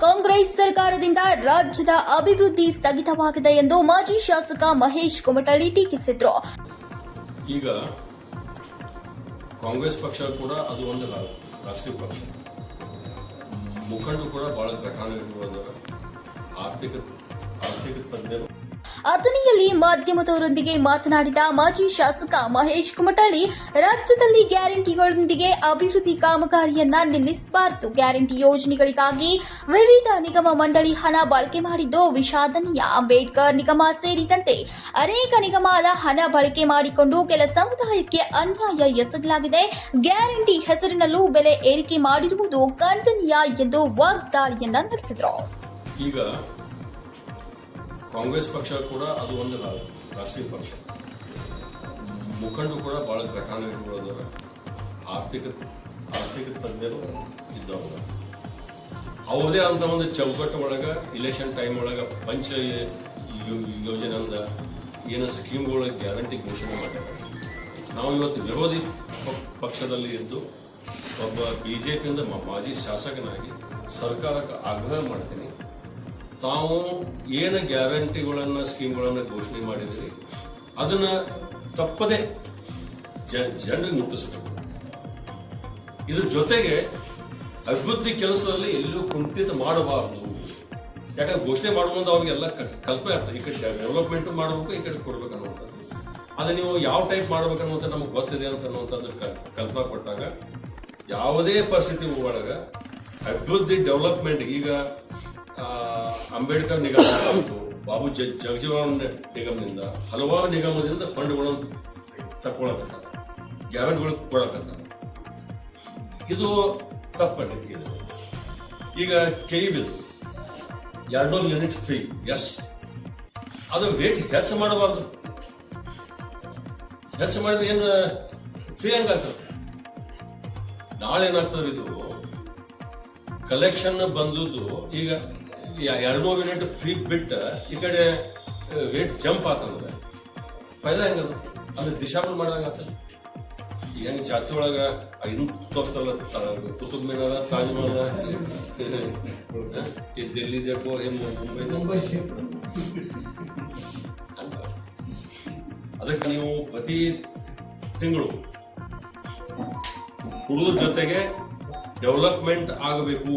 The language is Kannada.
ಕಾಂಗ್ರೆಸ್ ಸರ್ಕಾರದಿಂದ ರಾಜ್ಯದ ಅಭಿವೃದ್ಧಿ ಸ್ಥಗಿತವಾಗಿದೆ ಎಂದು ಮಾಜಿ ಶಾಸಕ ಮಹೇಶ್ ಕುಮಟಳ್ಳಿ ಟೀಕಿಸಿದ್ರು. ಈಗ ಕಾಂಗ್ರೆಸ್ ಪಕ್ಷ ಕೂಡ ಅದು ಒಂದು ರಾಷ್ಟ್ರೀಯ ಪಕ್ಷ. ಮುಖಂಡರು ಕೂಡ ಬಹಳ ಘಟನೆಗಳು ಆರ್ಥಿಕ ಆರ್ಥಿಕ ತಜ್ಞರು ಅಥಣಿಯಲ್ಲಿ ಮಾಧ್ಯಮದವರೊಂದಿಗೆ ಮಾತನಾಡಿದ ಮಾಜಿ ಶಾಸಕ ಮಹೇಶ್ ಕುಮಟಳ್ಳಿ, ರಾಜ್ಯದಲ್ಲಿ ಗ್ಯಾರಂಟಿಗಳೊಂದಿಗೆ ಅಭಿವೃದ್ಧಿ ಕಾಮಗಾರಿಯನ್ನ ನಿಲ್ಲಿಸಬಾರದು. ಗ್ಯಾರಂಟಿ ಯೋಜನೆಗಳಿಗಾಗಿ ವಿವಿಧ ನಿಗಮ ಮಂಡಳಿ ಹಣ ಬಳಕೆ ಮಾಡಿದ್ದು ವಿಷಾದನೀಯ. ಅಂಬೇಡ್ಕರ್ ನಿಗಮ ಸೇರಿದಂತೆ ಅನೇಕ ನಿಗಮದ ಹಣ ಬಳಕೆ ಮಾಡಿಕೊಂಡು ಕೆಲ ಸಮುದಾಯಕ್ಕೆ ಅನ್ಯಾಯ ಎಸಗಲಾಗಿದೆ. ಗ್ಯಾರಂಟಿ ಹೆಸರಿನಲ್ಲೂ ಬೆಲೆ ಏರಿಕೆ ಮಾಡಿರುವುದು ಖಂಡನೀಯ ಎಂದು ವಾಗ್ದಾಳಿಯನ್ನ ನಡೆಸಿದರು. ಈಗ ಕಾಂಗ್ರೆಸ್ ಪಕ್ಷ ಕೂಡ ಅದು ಒಂದು ರಾಷ್ಟ್ರೀಯ ಪಕ್ಷ. ಮುಖಂಡರು ಕೂಡ ಬಹಳ ಘಟನೆಗಳು ಆರ್ಥಿಕ ಆರ್ಥಿಕ ತಜ್ಞರು ಇದ್ದವರು. ಅವ್ರದೇ ಅಂತ ಒಂದು ಚೌಕಟ್ಟು ಒಳಗ ಇಲೆಕ್ಷನ್ ಟೈಮ್ ಒಳಗ ಪಂಚ ಯೋಜನೆ ಅಂದ ಏನೋ ಸ್ಕೀಮ್ಗಳ ಗ್ಯಾರಂಟಿ ಘೋಷಣೆ ಮಾಡ್ಯಾರ. ನಾವು ಇವತ್ತು ವಿರೋಧಿ ಪಕ್ಷದಲ್ಲಿ ಇದ್ದು, ಒಬ್ಬ ಬಿಜೆಪಿಯಿಂದ ಮಾಜಿ ಶಾಸಕನಾಗಿ ಸರ್ಕಾರಕ್ಕೆ ಆಗ್ರಹ ಮಾಡ್ತೀನಿ. ತಾವು ಏನು ಗ್ಯಾರಂಟಿಗಳನ್ನ, ಸ್ಕೀಮ್ಗಳನ್ನು ಘೋಷಣೆ ಮಾಡಿದ್ರಿ, ಅದನ್ನ ತಪ್ಪದೆ ಜನರಿಗೆ ಮುಟ್ಟಿಸಬೇಕು ಇದ್ರ ಜೊತೆಗೆ ಅಭಿವೃದ್ಧಿ ಕೆಲಸದಲ್ಲಿ ಎಲ್ಲೂ ಕುಂಠಿತ ಮಾಡಬಾರದು. ಯಾಕಂದ್ರೆ ಘೋಷಣೆ ಮಾಡುವ ಮುಂದೆ ಅವ್ರಿಗೆಲ್ಲ ಕಲ್ಪ ಆಗ್ತದೆ. ಈ ಕಡೆ ಡೆವಲಪ್ಮೆಂಟ್ ಮಾಡಬೇಕು, ಈ ಕಡೆ ಕೊಡ್ಬೇಕು ಅನ್ನುವಂಥದ್ದು. ಅದು ನೀವು ಯಾವ ಟೈಪ್ ಮಾಡ್ಬೇಕು ಅನ್ನುವಂಥ ನಮಗೆ ಗೊತ್ತಿದೆ ಅಂತ ಅನ್ನುವಂಥದ್ದು ಕಲ್ಪ ಕಲ್ಪನಾ ಕೊಟ್ಟಾಗ, ಯಾವುದೇ ಪರಿಸ್ಥಿತಿ ಒಳಗ ಅಭಿವೃದ್ಧಿ ಡೆವಲಪ್ಮೆಂಟ್ ಈಗ ಅಂಬೇಡ್ಕರ್ ನಿಗಮ ಬಾಬು ಜ ಜಗಜೀವನ ನಿಗಮದಿಂದ ಹಲವಾರು ನಿಗಮದಿಂದ ಫಂಡ್ಗಳನ್ನು ತಗೊಳಕತ್ತಾರ ಗ್ಯಾರಂಟಿಗಳು ಕೊಡಕತ್ತಾರ ಇದು ತಪ್ಪು ಇದು. ಈಗ ಕೆ ಇ ಬಿಲ್, ಎರಡ್ನೂರು ಯೂನಿಟ್ ಫ್ರೀ ಎಸ್ ಅದು ವೇಟ್ ಹೆಚ್ಚು ಮಾಡಬಾರ್ದು. ಹೆಚ್ಚು ಮಾಡಿದ್ರೆ ಏನು ಫ್ರೀ ಹಂಗಾಗ್ತದೆ? ನಾಳೆ ಏನಾಗ್ತದೆ ಇದು? ಕಲೆಕ್ಷನ್ ಬಂದದ್ದು ಈಗ ಎರಡ್ನೂರು ಯೂನಿಟ್ ಫ್ರೀ ಬಿಟ್ಟು ಈ ಕಡೆ ವೇಟ್ ಜಂಪ್ ಆತಂದ್ರೆ ಫೈದಾ ಹೆಂಗದು ಅಂದ್ರೆ ದಿಶಾಬಲ್ ಮಾಡ್ದಂಗ ಆತಲ್ಲ. ಈಗ ಹೆಂಗ್ ಜಾತಿ ಒಳಗ ಐದು ತೋರ್ಸಲ್ಲ ಕುತುಬ್ ಮಿನಾರ ತಾಜ್ ಮಹಲ್ ಈ ದಿಲ್ಲಿ ದೇಕೋ ಏನ್ ಮುಂಬೈ ಮುಂಬೈ ಅದಕ್ಕೆ ನೀವು ಪ್ರತಿ ತಿಂಗಳು ಹುಡುಗರ ಜೊತೆಗೆ ಡೆವಲಪ್ಮೆಂಟ್ ಆಗಬೇಕು.